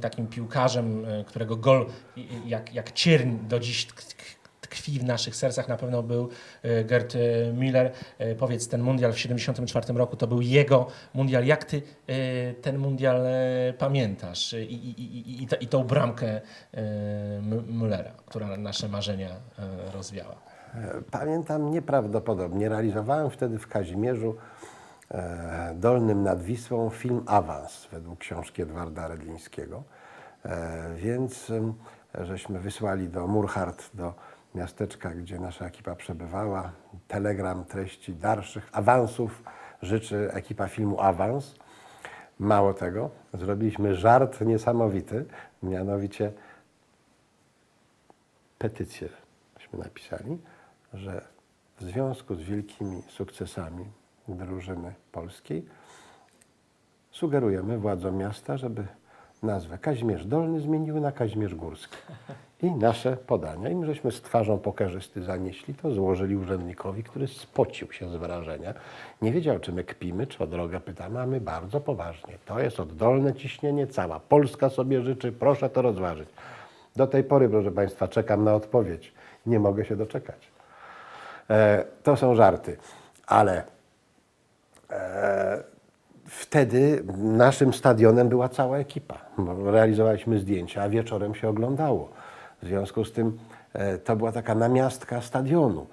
takim piłkarzem, e, którego gol jak, jak cierń do dziś tk- tk- tkwi w naszych sercach na pewno był e, Gerd e, Müller. Powiedz, ten mundial w 74 roku to był jego mundial. Jak ty ten mundial pamiętasz I, i, i, i, i tą bramkę Müllera, która nasze marzenia rozwiała? Pamiętam nieprawdopodobnie. Realizowałem wtedy w Kazimierzu Dolnym nad Wisłą film Awans według książki Edwarda Redlińskiego. E, więc żeśmy wysłali do Murhart, do miasteczka, gdzie nasza ekipa przebywała, telegram treści dalszych awansów życzy ekipa filmu Awans. Mało tego, zrobiliśmy żart niesamowity, mianowicie petycję napisali, że w związku z wielkimi sukcesami drużyny polskiej sugerujemy władzom miasta, żeby nazwę Kazimierz Dolny zmieniły na Kazimierz Górski. I nasze podania. Im żeśmy z twarzą pokerzysty zanieśli, to złożyli urzędnikowi, który spocił się z wrażenia. Nie wiedział, czy my kpimy, czy o drogę pytamy, a my bardzo poważnie. To jest oddolne ciśnienie, cała Polska sobie życzy, proszę to rozważyć. Do tej pory, proszę Państwa, czekam na odpowiedź. Nie mogę się doczekać. E, to są żarty, ale wtedy naszym stadionem była cała ekipa. Realizowaliśmy zdjęcia, a wieczorem się oglądało. W związku z tym e, to była taka namiastka stadionu.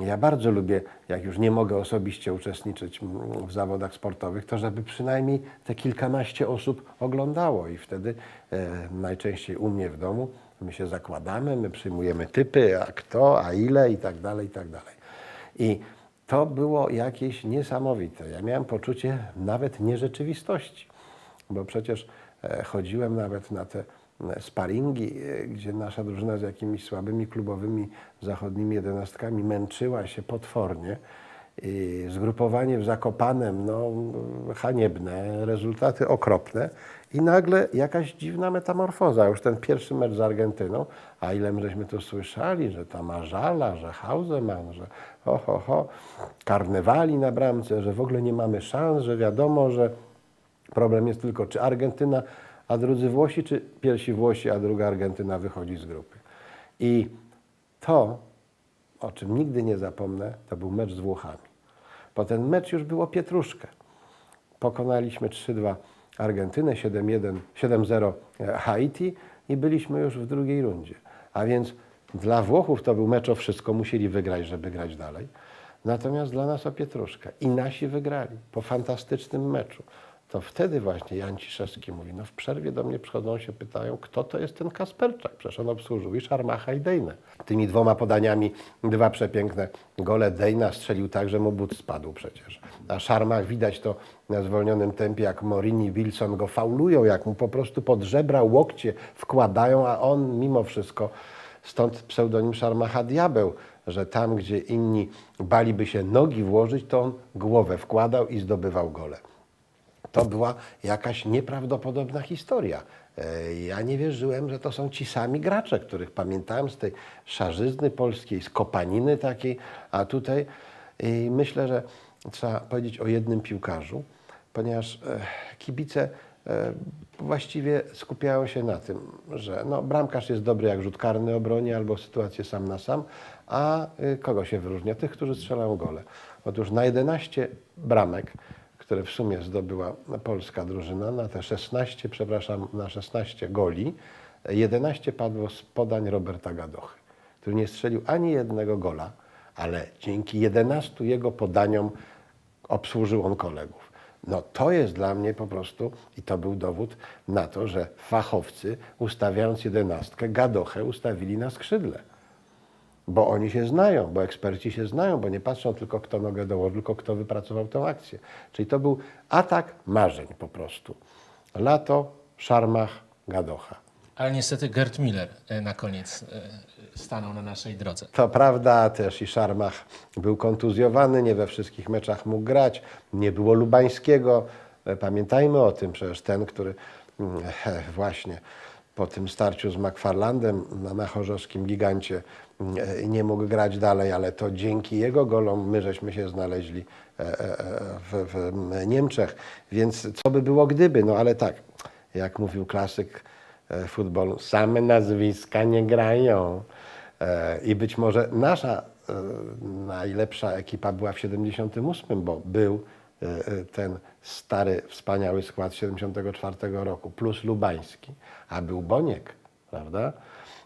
Ja bardzo lubię, jak już nie mogę osobiście uczestniczyć mm, w zawodach sportowych, to żeby przynajmniej te kilkanaście osób oglądało i wtedy e, najczęściej u mnie w domu my się zakładamy, my przyjmujemy typy, a kto, a ile i tak dalej, i tak dalej. I to było jakieś niesamowite. Ja miałem poczucie nawet nierzeczywistości, bo przecież e, chodziłem nawet na te e, sparingi, e, gdzie nasza drużyna z jakimiś słabymi klubowymi zachodnimi jedenastkami męczyła się potwornie. I zgrupowanie w Zakopanem, no haniebne, rezultaty okropne i nagle jakaś dziwna metamorfoza. Już ten pierwszy mecz z Argentyną, a ile my żeśmy to słyszeli, że ta Marzala, że Hauseman, że ho, ho, ho, karnewali na bramce, że w ogóle nie mamy szans, że wiadomo, że problem jest tylko czy Argentyna, a drudzy Włosi, czy pierwsi Włosi, a druga Argentyna wychodzi z grupy. I to, o czym nigdy nie zapomnę, to był mecz z Włochami. Bo ten mecz już było pietruszkę. Pokonaliśmy 3-2 Argentynę, 7-1, 7-0 Haiti i byliśmy już w drugiej rundzie. A więc dla Włochów to był mecz o wszystko, musieli wygrać, żeby grać dalej. Natomiast dla nas o pietruszkę. I nasi wygrali po fantastycznym meczu. To wtedy właśnie Jan Ciszewski mówi, no w przerwie do mnie przychodzą się pytają, kto to jest ten Kasperczak? Przecież on obsłużył i Szarmacha i Dejnę. Tymi dwoma podaniami dwa przepiękne gole Dejna strzelił tak, że mu but spadł przecież. A Szarmach widać to na zwolnionym tempie, jak Morini, Wilson go faulują, jak mu po prostu pod żebra łokcie wkładają, a on mimo wszystko Stąd pseudonim Szarmacha Diabeł, że tam, gdzie inni baliby się nogi włożyć, to on głowę wkładał i zdobywał gole. To była jakaś nieprawdopodobna historia. E, Ja nie wierzyłem, że to są ci sami gracze, których pamiętałem z tej szarzyzny polskiej, z kopaniny takiej, a tutaj i myślę, że trzeba powiedzieć o jednym piłkarzu, ponieważ e, kibice e, właściwie skupiają się na tym, że no, bramkarz jest dobry jak rzut karny obroni albo sytuację sam na sam, a y, kogo się wyróżnia? Tych, którzy strzelają gole. Otóż na 11 bramek, które w sumie zdobyła polska drużyna, na te 16, przepraszam, na 16 goli, 11 padło z podań Roberta Gadochy, który nie strzelił ani jednego gola, ale dzięki 11 jego podaniom obsłużył on kolegów. No to jest dla mnie po prostu, i to był dowód na to, że fachowcy ustawiając jedenastkę, Gadochę ustawili na skrzydle. Bo oni się znają, bo eksperci się znają, bo nie patrzą tylko kto nogę dołożył, tylko kto wypracował tę akcję. Czyli to był atak marzeń po prostu. Lato, Szarmach, Gadocha. Ale niestety Gerd Müller e, na koniec e, stanął na naszej drodze. To prawda, też i Szarmach był kontuzjowany, nie we wszystkich meczach mógł grać, nie było Lubańskiego. E, Pamiętajmy o tym, przecież ten, który mm, właśnie po tym starciu z McFarlandem na, na gigancie e, nie mógł grać dalej, ale to dzięki jego golom my żeśmy się znaleźli e, e, w, w Niemczech. Więc co by było gdyby? No ale tak, jak mówił klasyk, futbolu. Same nazwiska nie grają. I być może nasza najlepsza ekipa była w 78, bo był ten stary, wspaniały skład 74 roku, plus Lubański, a był Boniek, prawda?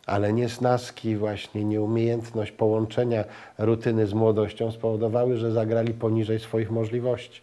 Ale niesnaski, właśnie nieumiejętność połączenia rutyny z młodością spowodowały, że zagrali poniżej swoich możliwości.